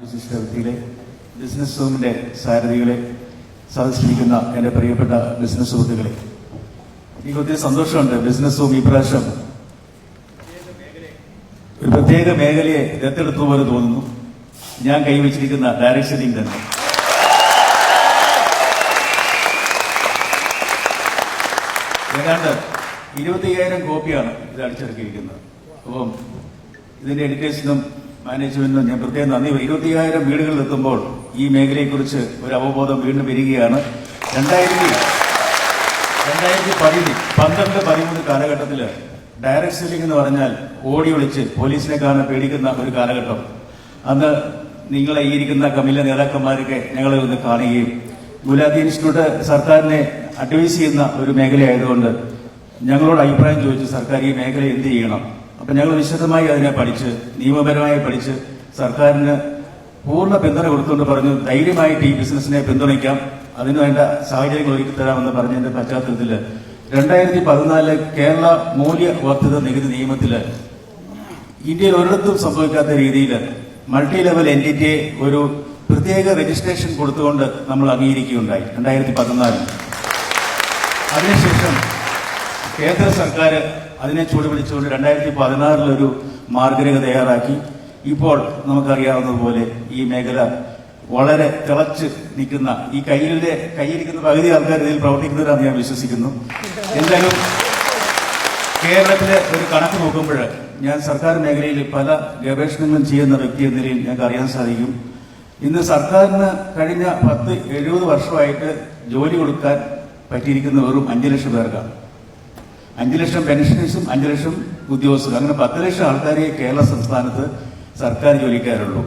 വ്യക്തികളെ ബിസിനസ് സൂമിന്റെ സാരഥികളെ സദസ്സിരിക്കുന്ന എന്റെ പ്രിയപ്പെട്ട ബിസിനസ് സുഹൃത്തുക്കളെ. എനിക്ക് ഒത്തിരി സന്തോഷമുണ്ട് ബിസിനസ് സൂം ഈ പ്രാവശ്യം ഒരു പ്രത്യേക മേഖലയെ ദത്തെടുത്തു പോലെ തോന്നുന്നു. ഞാൻ കൈവച്ചിരിക്കുന്ന ഡയറക്ഷനിങ് തന്നെ. ഏതാണ്ട് ഇരുപത്തിയ്യായിരം കോപ്പിയാണ് ഇത് അടിച്ചിറക്കിയിരിക്കുന്നത് അപ്പം ഇതിന്റെ എഡ്യൂക്കേഷനും മാനേജ്മെന്റിനും ഞാൻ പ്രത്യേകം നന്ദി. ഇരുപത്തിയായിരം വീടുകളിൽ എത്തുമ്പോൾ ഈ മേഖലയെക്കുറിച്ച് ഒരു അവബോധം വീണ്ടും വരികയാണ്. രണ്ടായിരത്തി രണ്ടായിരത്തി പതിന് പന്ത്രണ്ട് പതിമൂന്ന് കാലഘട്ടത്തിൽ ഡയറക്ട് സെല്ലിംഗ് എന്ന് പറഞ്ഞാൽ ഓടി ഒളിച്ച് പോലീസിനെ കാണാൻ പേടിക്കുന്ന ഒരു കാലഘട്ടം. അന്ന് നിങ്ങളെ ഈ ഇരിക്കുന്ന കമ്മിലെ നേതാക്കന്മാരൊക്കെ ഞങ്ങളെ ഒന്ന് കാണുകയും ഗുലാത്തി ഇൻസ്റ്റിറ്റ്യൂട്ട് സർക്കാരിനെ അഡ്വൈസ് ചെയ്യുന്ന ഒരു മേഖലയായതുകൊണ്ട് ഞങ്ങളോട് അഭിപ്രായം ചോദിച്ചു സർക്കാർ ഈ മേഖല എന്ത് ചെയ്യണം? അപ്പൊ ഞങ്ങൾ വിശദമായി അതിനെ പഠിച്ച് നിയമപരമായി പഠിച്ച് സർക്കാരിന് പൂർണ പിന്തുണ കൊടുത്തുകൊണ്ട് പറഞ്ഞു ധൈര്യമായിട്ട് ഈ ബിസിനസിനെ പിന്തുണയ്ക്കാം. അതിന് വേണ്ട സാഹചര്യങ്ങൾ ഒരുക്കി തരാമെന്ന് പറഞ്ഞതിന്റെ പശ്ചാത്തലത്തിൽ രണ്ടായിരത്തി പതിനാലിലെ കേരള മൂല്യവർദ്ധിത നികുതി നിയമത്തിൽ ഇന്ത്യയിൽ ഒരിടത്തും സംഭവിക്കാത്ത രീതിയിൽ മൾട്ടി ലെവൽ എന്റിറ്റിയെ ഒരു പ്രത്യേക രജിസ്ട്രേഷൻ കൊടുത്തുകൊണ്ട് നമ്മൾ അംഗീകരിക്കുകയുണ്ടായി രണ്ടായിരത്തി പതിനാലിൽ അതിനുശേഷം കേന്ദ്ര സർക്കാർ അതിനെ ചൂടുപിടിച്ചുകൊണ്ട് രണ്ടായിരത്തി പതിനാറിലൊരു മാർഗരേഖ തയ്യാറാക്കി. ഇപ്പോൾ നമുക്കറിയാവുന്നതുപോലെ ഈ മേഖല വളരെ തിളച്ച് നിൽക്കുന്ന ഈ കയ്യിലെ കയ്യിരിക്കുന്ന പകുതി ആൾക്കാർ ഇതിൽ പ്രവർത്തിക്കുന്നവരാണെന്ന് ഞാൻ വിശ്വസിക്കുന്നു. എന്തായാലും കേരളത്തിലെ ഒരു കണക്ക് നോക്കുമ്പോൾ ഞാൻ സർക്കാർ മേഖലയിൽ പല ഗവേഷണങ്ങളും ചെയ്യുന്ന വ്യക്തി എന്ന നിലയിൽ ഞങ്ങൾക്ക് അറിയാൻ സാധിക്കും. ഇന്ന് സർക്കാരിന് കഴിഞ്ഞ പത്ത് എഴുപത് വർഷമായിട്ട് ജോലി കൊടുക്കാൻ പറ്റിയിരിക്കുന്ന വെറും അഞ്ചു ലക്ഷം പേർക്കാണ്. അഞ്ചു ലക്ഷം പെൻഷനേഴ്സും അഞ്ചു ലക്ഷം ഉദ്യോഗസ്ഥരും. അങ്ങനെ പത്ത് ലക്ഷം ആൾക്കാരെ കേരള സംസ്ഥാനത്ത് സർക്കാർ ജോലിക്കാരുള്ളൂ.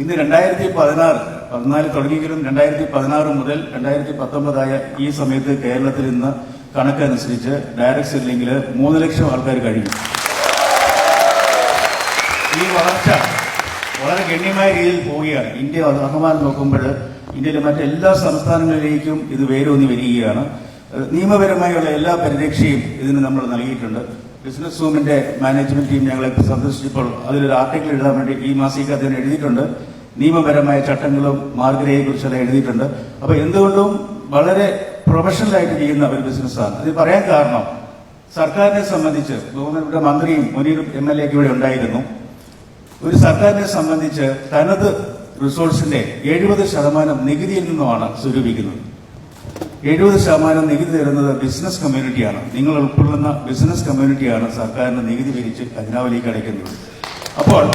ഇന്ന് രണ്ടായിരത്തി പതിനാറ് പതിനാല് തുടങ്ങിയെങ്കിലും രണ്ടായിരത്തി പതിനാറ് മുതൽ രണ്ടായിരത്തി പത്തൊമ്പതായ ഈ സമയത്ത് കേരളത്തിൽ ഇന്ന് കണക്കനുസരിച്ച് ഡയറക്ട് സെല്ലിംഗിൽ മൂന്ന് ലക്ഷം ആൾക്കാർ കഴിഞ്ഞു ഈ വളർച്ച വളരെ ഗണ്യമായ രീതിയിൽ പോവുകയാണ്. ഇന്ത്യ അഹമാൻ നോക്കുമ്പോൾ ഇന്ത്യയിലെ മറ്റെല്ലാ സംസ്ഥാനങ്ങളിലേക്കും ഇത് വേരൂന്നി വരികയാണ്. നിയമപരമായുള്ള എല്ലാ പരിരക്ഷയും ഇതിന് നമ്മൾ നൽകിയിട്ടുണ്ട്. ബിസിനസ് റൂമിന്റെ മാനേജ്മെന്റ് ടീം ഞങ്ങളെ സന്ദർശിച്ചപ്പോൾ അതിലൊരു ആർട്ടിക്കിൾ എഴുതാൻ വേണ്ടി ഈ മാസിക അതിന് എഴുതിയിട്ടുണ്ട്. നിയമപരമായ ചട്ടങ്ങളും മാർഗരയെ അത് എഴുതിയിട്ടുണ്ട്. അപ്പൊ എന്തുകൊണ്ടും വളരെ പ്രൊഫഷണൽ ആയിട്ട് ചെയ്യുന്ന ഒരു ബിസിനസ്സാണ് ഇത് പറയാൻ കാരണം സർക്കാരിനെ സംബന്ധിച്ച് ബഹുമാനപ്പെട്ട മന്ത്രിയും മുനീറും എം എൽ എ ഇവിടെ ഉണ്ടായിരുന്നു. ഒരു സർക്കാരിനെ സംബന്ധിച്ച് തനത് റിസോഴ്സിന്റെ എഴുപത് ശതമാനം നികുതിയിൽ നിന്നുമാണ് സ്വരൂപിക്കുന്നത്. എഴുപത് ശതമാനം നികുതി തരുന്നത് ബിസിനസ് കമ്മ്യൂണിറ്റിയാണ്. നിങ്ങൾ ഉൾക്കൊള്ളുന്ന ബിസിനസ് കമ്മ്യൂണിറ്റിയാണ് സർക്കാരിന് നികുതി പിരിച്ച് ഖജനാവിലേക്ക് അടയ്ക്കുന്നത് അപ്പോൾ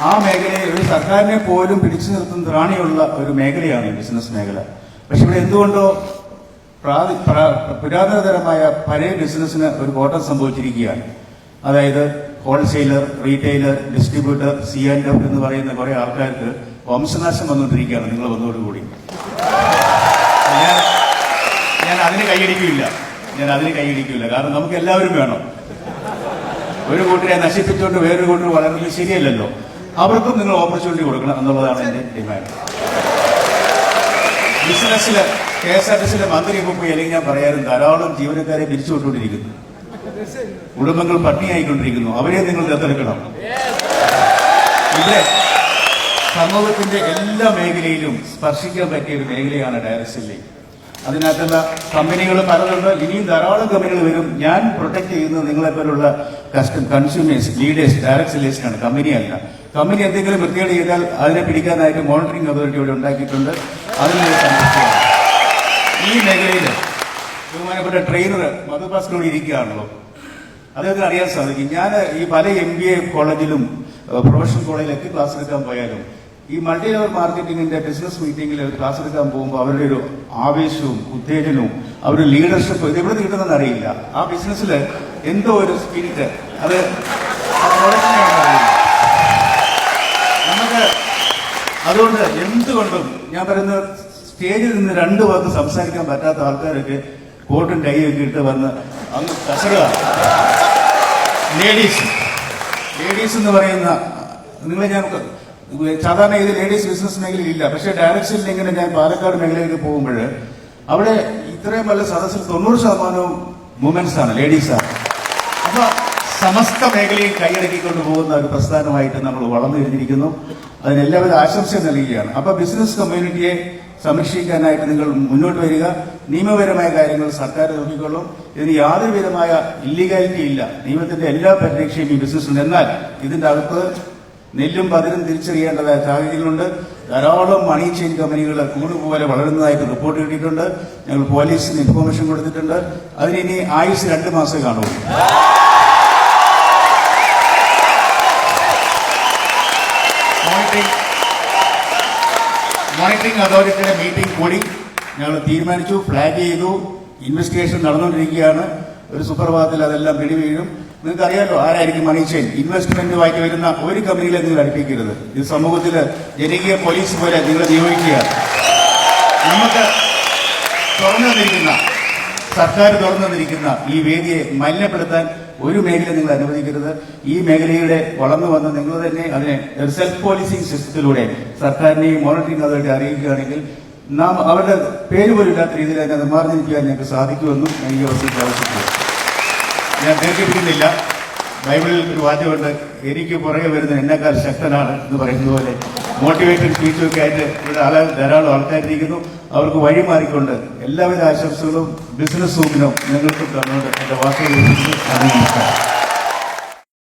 ആ മേഖലയെ ഒരു സർക്കാരിനെ പോലും പിടിച്ചു നിർത്തുന്ന റാണിയുള്ള ഒരു മേഖലയാണ് ബിസിനസ് മേഖല. പക്ഷെ ഇവിടെ എന്തുകൊണ്ടോ പ്രാതി- പ്രാ- പുരാതനതരമായ പഴയ ബിസിനസ്സിന് ഒരു കോട്ടം സംഭവിച്ചിരിക്കുകയാണ്. അതായത് wholesaler retailer distributor C and F എന്ന് പറയുന്ന കുറെ ആൾക്കാർക്ക് വംശനാശം വന്നുകൊണ്ടിരിക്കുകയാണ് നിങ്ങൾ വന്നതോടുകൂടി. അതിന് കൈയടിക്കില്ല. ഞാൻ അതിന് കൈയടിക്കില്ല. കാരണം നമുക്ക് എല്ലാവരും വേണം. ഒരു കൂട്ടരെ നശിപ്പിച്ചുകൊണ്ട് വേറൊരു കൂട്ടർ വളരുന്നത് ശരിയല്ലല്ലോ. അവർക്കും നിങ്ങൾ ഓപ്പർച്യൂണിറ്റി കൊടുക്കണം എന്നുള്ളതാണ് എന്റെ ഡിമാൻഡ് ബിസിനസ്സിൽ കെ എസ് ആർ ടി സിയിലെ മന്ത്രി പോയി അല്ലെങ്കിൽ ഞാൻ പറയാനും ധാരാളം ജീവനക്കാരെ പിരിച്ചുവിട്ടുകൊണ്ടിരിക്കുന്നു. കുടുംബങ്ങൾ പട്ടിണിയായിക്കൊണ്ടിരിക്കുന്നു. അവരെ നിങ്ങൾ ദത്തെടുക്കണം. ഇവിടെ സമൂഹത്തിന്റെ എല്ലാ മേഖലയിലും സ്പർശിക്കാൻ പറ്റിയ ഒരു മേഖലയാണ് ഡയറക്ട് അതിനകത്തുള്ള കമ്പനികൾ പലതുണ്ട്. ഇനിയും ധാരാളം കമ്പനികൾ വരും. ഞാൻ പ്രൊട്ടക്ട് ചെയ്യുന്നത് നിങ്ങളെ പോലുള്ള കസ്റ്റം കൺസ്യൂമേഴ്സ് ലീഡേഴ്സ് ഡയറക്ട് സെല്ലേഴ്സിനാണ് കമ്പനിയല്ല കമ്പനി എന്തെങ്കിലും വൃത്തികേട് ചെയ്താൽ അതിനെ പിടിക്കാനായിട്ട് മോണിറ്ററിംഗ് അതോറിറ്റി ഇവിടെ ഉണ്ടാക്കിയിട്ടുണ്ട്. അതിനൊരു സംരക്ഷണം. ഈ മേഖലയിൽ ബഹുമാനപ്പെട്ട ട്രെയിനർ മധുഭാസ്കറോട് ഇരിക്കുകയാണല്ലോ. അദ്ദേഹത്തിന് അറിയാൻ സാധിക്കും. ഞാൻ ഈ പല എം ബി എ കോളേജിലും പ്രൊഫഷണൽ കോളേജിലൊക്കെ ക്ലാസ് എടുക്കാൻ പോയാലും ഈ മൾട്ടി ലെവൽ മാർക്കറ്റിംഗിന്റെ ബിസിനസ് മീറ്റിംഗിൽ ക്ലാസ് എടുക്കാൻ പോകുമ്പോൾ അവരുടെ ഒരു ആവേശവും ഉത്തേജനവും അവരുടെ ലീഡർഷിപ്പ് ഇത് എവിടെ കിട്ടുന്നതെന്ന് അറിയില്ല. ആ ബിസിനസ്സിൽ എന്തോ ഒരു സ്പിരിറ്റ് അത് നമുക്ക് അതുകൊണ്ട് എന്തുകൊണ്ടും ഞാൻ പറയുന്ന സ്റ്റേജിൽ നിന്ന് രണ്ട് വാക്ക് സംസാരിക്കാൻ പറ്റാത്ത ആൾക്കാരൊക്കെ കോട്ടും കൈയൊക്കെ ഇട്ട് വന്ന് അങ്ങ് കസക ലേഡീസ് ലേഡീസ് എന്ന് പറയുന്ന നിങ്ങളെ ഞാൻ സാധാരണ ഇത് ലേഡീസ് ബിസിനസ് മേഖലയിൽ ഇല്ല. പക്ഷേ ഡയറക്ഷനിൽ ഇങ്ങനെ ഞാൻ പാലക്കാട് മേഖലയിലേക്ക് പോകുമ്പോൾ അവിടെ ഇത്രയും വല്ല സദസ്സിൽ തൊണ്ണൂറ് ശതമാനവും വുമൻസ് ആണ് ലേഡീസാണ് അപ്പൊ സമസ്ത മേഖലയും കൈയടക്കിക്കൊണ്ട് പോകുന്ന ഒരു പ്രസ്ഥാനമായിട്ട് നമ്മൾ വളർന്നു കഴിഞ്ഞിരിക്കുന്നു. അതിന് എല്ലാവിധ ആശംസ നൽകുകയാണ്. അപ്പൊ ബിസിനസ് കമ്മ്യൂണിറ്റിയെ സംരക്ഷിക്കാനായിട്ട് നിങ്ങൾ മുന്നോട്ട് വരിക. നിയമപരമായ കാര്യങ്ങൾ സർക്കാർ നോക്കിക്കൊള്ളും. ഇതിന് യാതൊരുവിധമായ ഇല്ലീഗാലിറ്റി ഇല്ല. നിയമത്തിന്റെ എല്ലാ പരിരക്ഷയും ഈ ബിസിനസ്സിലുണ്ട് എന്നാൽ ഇതിന്റെ അകത്ത് നെല്ലും പതിരും തിരിച്ചറിയേണ്ടതായ സാഹചര്യങ്ങളുണ്ട്. ധാരാളം മണി ചെയിൻ കമ്പനികൾ കൂടുപോലെ വളരുന്നതായിട്ട് റിപ്പോർട്ട് കിട്ടിയിട്ടുണ്ട്. ഞങ്ങൾ പോലീസിന് ഇൻഫോർമേഷൻ കൊടുത്തിട്ടുണ്ട്. അതിന് ഇനി ആയുസ് രണ്ട് മാസം കാണൂ മോണിറ്ററിംഗ് അതോറിറ്റിയുടെ മീറ്റിംഗ് കൂടി ഞങ്ങൾ തീരുമാനിച്ചു. ഫ്ലാഗ് ചെയ്തു. ഇൻവെസ്റ്റിഗേഷൻ നടന്നുകൊണ്ടിരിക്കുകയാണ്. ഒരു സുപ്രഭാതത്തിൽ അതെല്ലാം പിടിവീഴും. നിങ്ങൾക്ക് അറിയാലോ ആരായിരിക്കും മണി ചെയിൻ ഇൻവെസ്റ്റ്മെന്റുമായിട്ട് വരുന്ന ഒരു കമ്പനിയിലെ നിങ്ങൾ അടുപ്പിക്കരുത്. ഇത് സമൂഹത്തിൽ ജനകീയ പോലീസ് പോലെ നിങ്ങൾ നിയോഗിക്കുക. നമുക്ക് തുറന്നു സർക്കാർ തുറന്നു ഈ വേദിയെ മലിനപ്പെടുത്താൻ ഒരു മേഖല നിങ്ങൾ അനുവദിക്കരുത്. ഈ മേഖലയുടെ വളർന്നു വന്ന് നിങ്ങൾ തന്നെ അതിനെ സെൽഫ് പോലീസിംഗ് സിസ്റ്റത്തിലൂടെ സർക്കാരിനെയും മോണിറ്ററിംഗ് അതോറിറ്റി അറിയിക്കുകയാണെങ്കിൽ നാം അവരുടെ പേര് പോലും ഇല്ലാത്ത രീതിയിൽ അതിനെ നിർമ്മാർജിക്കാൻ ഞങ്ങൾക്ക് സാധിക്കുമെന്നും എനിക്ക് അവസരത്തിൽ ആവശ്യപ്പെട്ടു ഞാൻ ദീർഘിപ്പിക്കുന്നില്ല. ബൈബിളിൽ ഒരു വാദ്യമുണ്ട് എനിക്ക് പുറകെ വരുന്ന എന്നെക്കാൾ ശക്തനാണ് എന്ന് പറയുന്നത് പോലെ. മോട്ടിവേറ്റഡ് സ്പീച്ചൊക്കെ ആയിട്ട് ഇവിടെ ആളെ ധാരാളം ആൾക്കാരിരിക്കുന്നു അവർക്ക് വഴി മാറിക്കൊണ്ട് എല്ലാവിധ ആശംസകളും ബിസിനസ് സൂപ്പിനും നിങ്ങൾക്കും തന്നുകൊണ്ട് എന്റെ വാക്കുകൾ നമസ്കാരം.